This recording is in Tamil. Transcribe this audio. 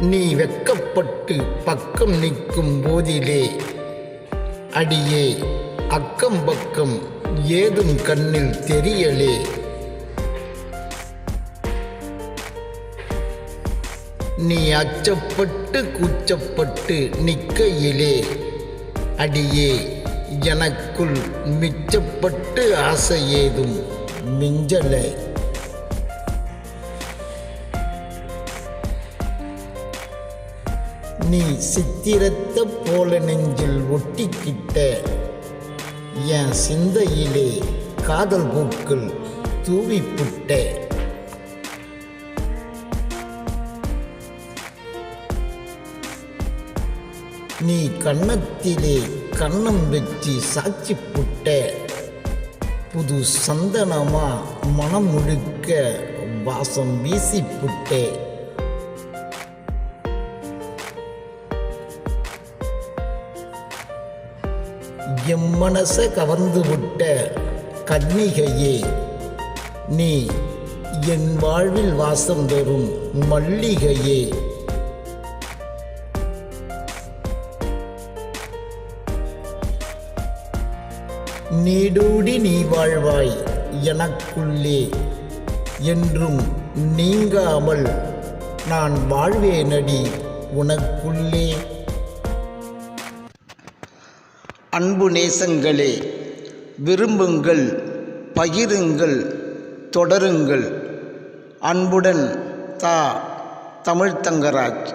நீ வெக்கப்பட்டு பக்கம் நிற்கும் போதிலே அடியே அக்கம் பக்கம் ஏதும் கண்ணில் தெரியலே. நீ அச்சப்பட்டு கூச்சப்பட்டு நிற்கையிலே அடியே எனக்குள் மிச்சப்பட்டு ஆசை ஏதும் மிஞ்சலை. நீ சித்திரத்த போல நெஞ்சில் ஒட்டிக்கிட்ட என் சிந்தையிலே காதல் பூக்கள் தூவிப்புட்ட. நீ கண்ணத்திலே கன்னம் வச்சு சாட்சி புட்ட புது சந்தனமா மனம் முழுக்க வாசம் வீசி புட்டே எம் மனச கவர்ந்து விட்ட கன்னிகையே நீ என் வாழ்வில் வாசம் தரும் மல்லிகையே. நீடூடி நீ வாழ்வாய் எனக்குள்ளே என்றும் நீங்காமல் நான் வாழ்வேனடி உனக்குள்ளே. அன்பு நேசங்களே விரும்புங்கள் பகிருங்கள் தொடருங்கள். அன்புடன் தா தமிழ்த்தங்கராஜ்